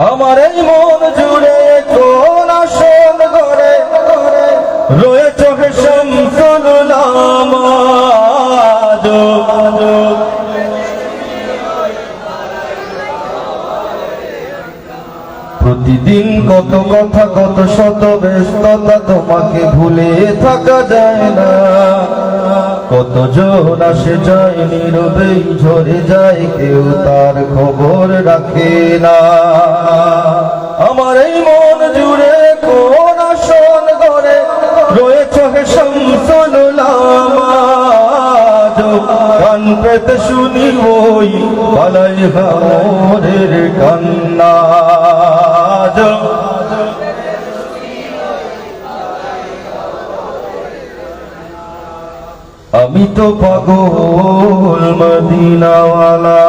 আমার এই মন জুড়ে কোন আসন করে রয়ে চোখে প্রতিদিন কত কথা, কত শত ব্যস্ততা তোমাকে ভুলে থাকা যায় না। কত জন আসে যায়, নীরবেই ঝরে যায়, কেউ তার খবর রাখে না। পেতে শুনি ওই পালাই হামরের কান্না। আমি তো পাগল মদিনাওয়ালা।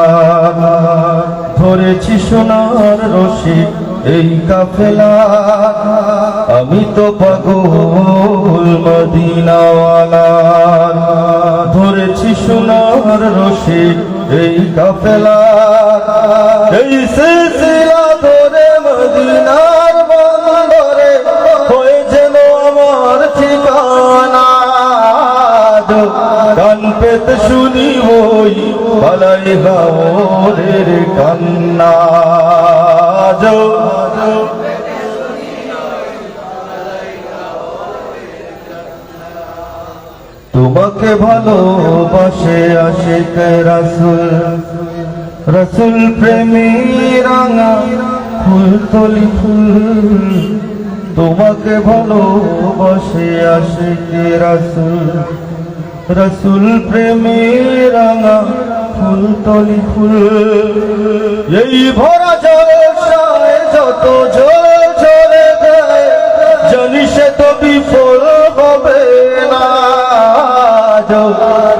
ধরেছি সোনার রশি এই কাফেলা। আমি তো পাগল মদিনাওয়ালা। সোনার রশি, এই কাফেলা। এই সিলসিলা ধরে মদিনার বন্দরে হয়ে যেন আমার ঠিকানা। কান পেতে শুনি ওই পালাই হাওরের কান্না। তোমাকে ভালোবাসে আশিক রাসুল। রসুল প্রেমী রাঙা ফুল তলি ফুল। তোমাকে ভালোবাসে আশিক রাসুল। রসুল প্রেমী রাঙা ফুল ফুল। এই ভরা জলসায় যত জল ঝরে দেয় জানি সে তো বিফল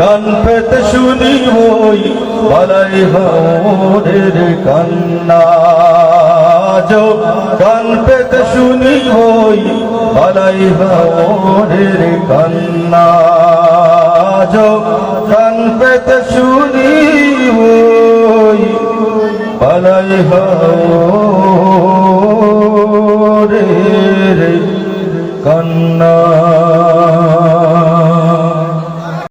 গান পেতে শুনি ওই পালাই হাওরের কান্না। গান পেতে শুনি ওই পালাই হাওরের কান্না। গান পেতে শুনি ওই পালাই হাওরের কান্না।